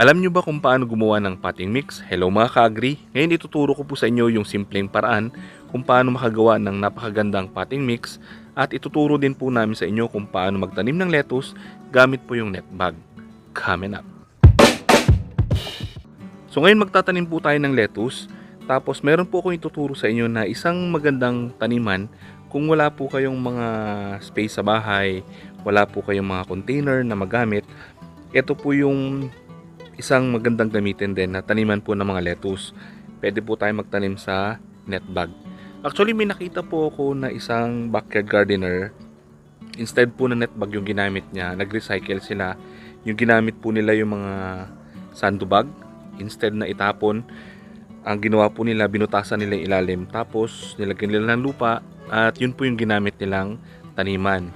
Alam nyo ba kung paano gumawa ng potting mix? Hello mga ka-agri! Ngayon ituturo ko po sa inyo yung simpleng paraan kung paano makagawa ng napakagandang potting mix at ituturo din po namin sa inyo kung paano magtanim ng lettuce gamit po yung net bag. Coming up! So ngayon magtatanim po tayo ng lettuce tapos meron po akong ituturo sa inyo na isang magandang taniman kung wala po kayong mga space sa bahay, wala po kayong mga container na magamit, ito po yung isang magandang gamitin din na taniman po ng mga lettuce. Pwede po tayo magtanim sa net bag. Actually, may nakita po ako na isang backyard gardener. Instead po na net bag yung ginamit niya, nag-recycle sila. Yung ginamit po nila yung mga sandbag. Instead na itapon, ang ginawa po nila, binutasan nila ilalim. Tapos, nilagyan nila ng lupa at yun po yung ginamit nilang taniman.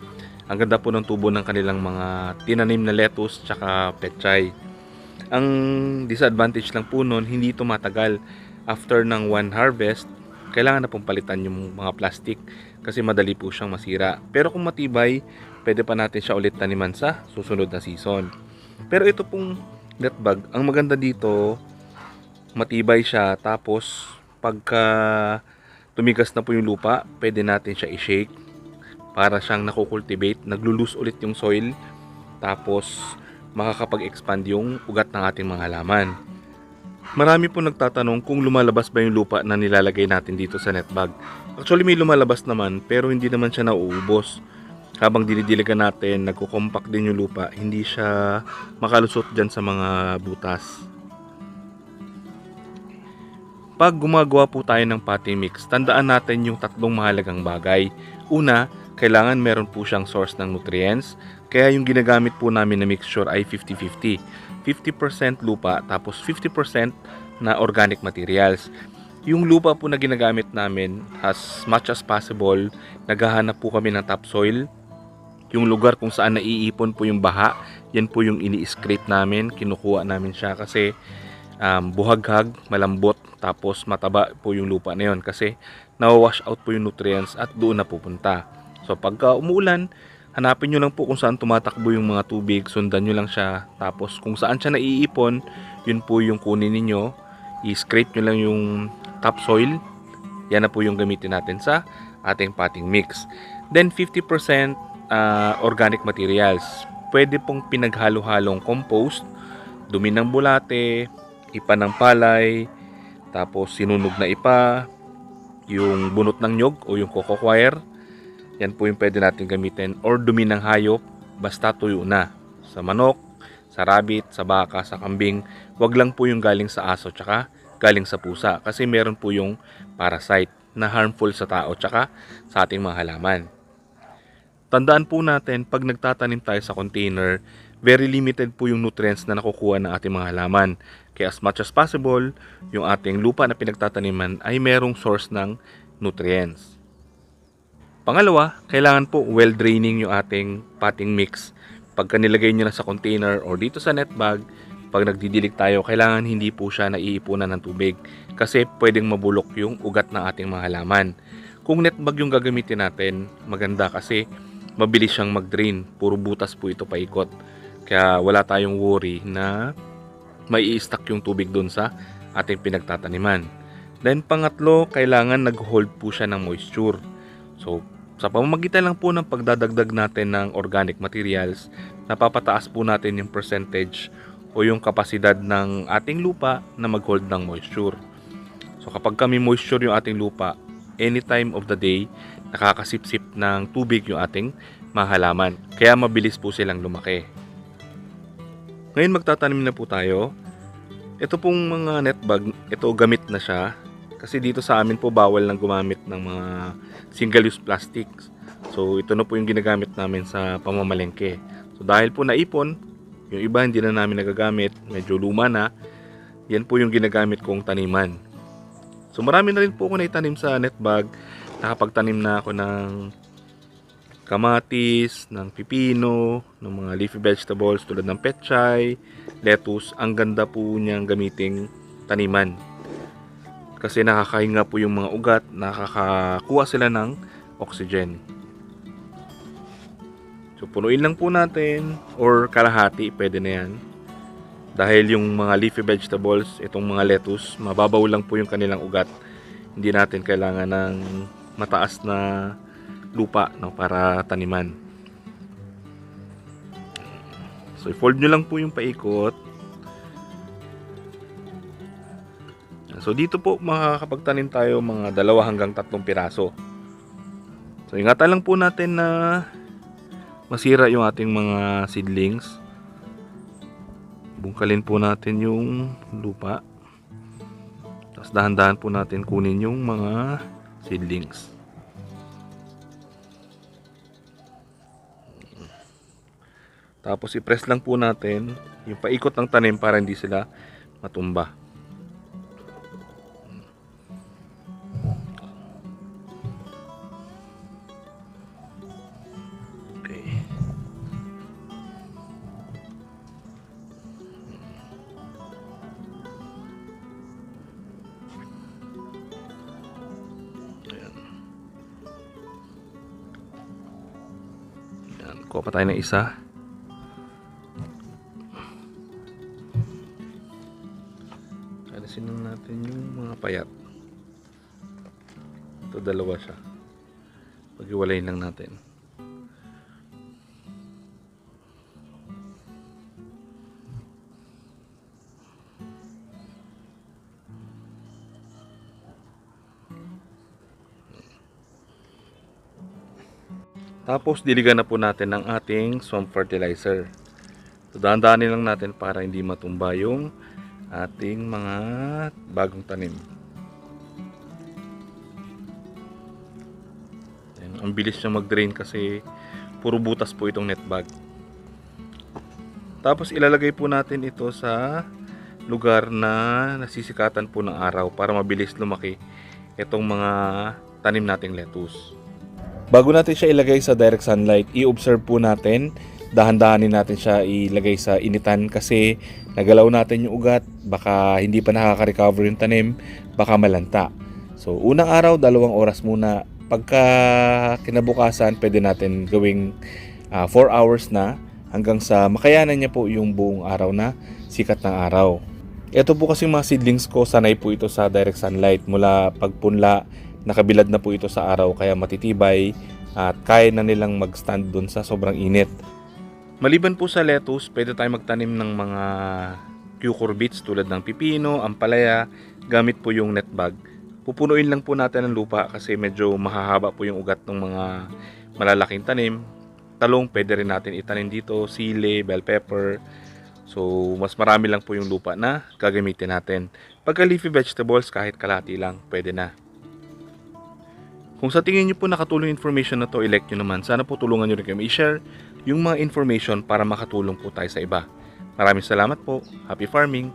Ang ganda po ng tubo ng kanilang mga tinanim na lettuce tsaka pechay. Ang disadvantage lang po nun, hindi ito matagal. After ng one harvest, kailangan na pong palitan yung mga plastic kasi madali po siyang masira. Pero kung matibay, pwede pa natin siya ulit taniman sa susunod na season. Pero ito pong net bag, ang maganda dito, matibay siya. Tapos, pagka tumigas na po yung lupa, pwede natin siya i-shake para siyang nakukultivate, naglulus ulit yung soil, tapos makakapag-expand yung ugat ng ating mga halaman. Marami po nagtatanong kung lumalabas ba yung lupa na nilalagay natin dito sa netbag. Actually may lumalabas naman pero hindi naman siya nauubos. Habang dinidiligan natin, nagko-compact din yung lupa, hindi siya makalusot dyan sa mga butas. Pag gumagawa po tayo ng potting mix, tandaan natin yung tatlong mahalagang bagay. Una, kailangan meron po siyang source ng nutrients, kaya yung ginagamit po namin na mixture ay 50-50. 50% lupa, tapos 50% na organic materials. Yung lupa po na ginagamit namin, as much as possible, naghahanap po kami ng topsoil. Yung lugar kung saan naiipon po yung baha, yan po yung ini-scrape namin, kinukuha namin siya kasi um, buhaghag, malambot, tapos mataba po yung lupa na yun kasi nawawash out po yung nutrients at doon na pupunta. So pagka umuulan, hanapin nyo lang po kung saan tumatakbo yung mga tubig, sundan nyo lang siya. Tapos kung saan siya naiipon, yun po yung kunin ninyo. I-scrape nyo lang yung topsoil. Yan na po yung gamitin natin sa ating potting mix. Then 50% uh, organic materials. Pwede pong pinaghalo-halong compost, dumi ng bulate, ipa ng palay, tapos sinunog na ipa, yung bunot ng nyog o yung coco wire, yan po yung pwede natin gamitin or dumi ng hayop basta tuyo na. Sa manok, sa rabbit, sa baka, sa kambing, wag lang po yung galing sa aso tsaka galing sa pusa kasi meron po yung parasite na harmful sa tao tsaka sa ating mga halaman. Tandaan po natin pag nagtatanim tayo sa container, very limited po yung nutrients na nakukuha ng ating mga halaman. Kaya as much as possible, yung ating lupa na pinagtataniman ay merong source ng nutrients. Pangalawa, kailangan po well draining yung ating potting mix. Pagka nilagay nyo na sa container or dito sa net bag, pag nagdidilig tayo, kailangan hindi po siya naiipunan ng tubig kasi pwedeng mabulok yung ugat ng ating mga halaman. Kung net bag yung gagamitin natin, maganda kasi mabilis siyang mag-drain. Puro butas po ito paikot. Kaya wala tayong worry na may i-stack yung tubig doon sa ating pinagtataniman. Then pangatlo, kailangan nag-hold po siya ng moisture. So, sa pamamagitan lang po ng pagdadagdag natin ng organic materials, napapataas po natin yung percentage o yung kapasidad ng ating lupa na mag-hold ng moisture. So kapag kami moisture yung ating lupa, any time of the day, nakakasipsip ng tubig yung ating mahalaman. Kaya mabilis po silang lumaki. Ngayon magtatanim na po tayo. Ito pong mga net bag, ito gamit na siya. Kasi dito sa amin po bawal nang gumamit ng mga single-use plastics. So ito na po yung ginagamit namin sa pamamalengke. So dahil po naipon, yung iba hindi na namin nagagamit, medyo luma na, yan po yung ginagamit kong taniman. So marami na rin po ako naitanim sa net bag. Nakapagtanim na ako ng kamatis, ng pipino, ng mga leafy vegetables tulad ng pechay, lettuce. Ang ganda po niyang gamiting taniman. Kasi nakakahinga po yung mga ugat, nakakakuha sila ng oxygen. So punuin lang po natin or kalahati, pwede na yan. Dahil yung mga leafy vegetables, itong mga lettuce, mababaw lang po yung kanilang ugat. Hindi natin kailangan ng mataas na lupa no, para taniman. So, i-fold nyo lang po yung paikot. So, dito po makakapagtanim tayo mga dalawa hanggang tatlong piraso. So, ingatan lang po natin na masira yung ating mga seedlings. Bungkalin po natin yung lupa. Tapos dahan-dahan po natin kunin yung mga seedlings. Tapos i-press lang po natin yung paikot ng tanim para hindi sila matumba. Kuha pa tayo ng isa. Alisin lang natin yung mga payat. Ito dalawa siya. Pag-iwalayin lang natin. Tapos diligan na po natin ng ating swamp fertilizer. So dahan-dahanin lang natin para hindi matumba yung ating mga bagong tanim. Ayan, ang bilis niya mag-drain kasi puro butas po itong net bag. Tapos ilalagay po natin ito sa lugar na nasisikatan po ng araw para mabilis lumaki itong mga tanim nating lettuce. Bago natin siya ilagay sa direct sunlight, i-observe po natin, dahan-dahanin natin siya ilagay sa initan kasi nagalaw natin yung ugat, baka hindi pa nakaka-recover yung tanim, baka malanta. So, unang araw, dalawang oras muna. Pagka kinabukasan, pwede natin gawing 4 hours na hanggang sa makayanan niya po yung buong araw na sikat ng araw. Ito po kasi mga seedlings ko, sanay po ito sa direct sunlight. Mula pagpunla, nakabilad na po ito sa araw kaya matitibay at kaya na nilang mag-stand dun sa sobrang init. Maliban po sa lettuce, pwede tayo magtanim ng mga cucurbits tulad ng pipino, ampalaya, gamit po yung net bag. Pupunuin lang po natin ang lupa kasi medyo mahahaba po yung ugat ng mga malalaking tanim. Talong pwede rin natin itanim dito, sili, bell pepper. So, mas marami lang po yung lupa na gagamitin natin. Pagka leafy vegetables, kahit kalati lang, pwede na. Kung sa tingin nyo po nakatulong information na to, elect nyo naman. Sana po tulungan nyo rin kami i-share yung mga information para makatulong po tayo sa iba. Maraming salamat po. Happy farming!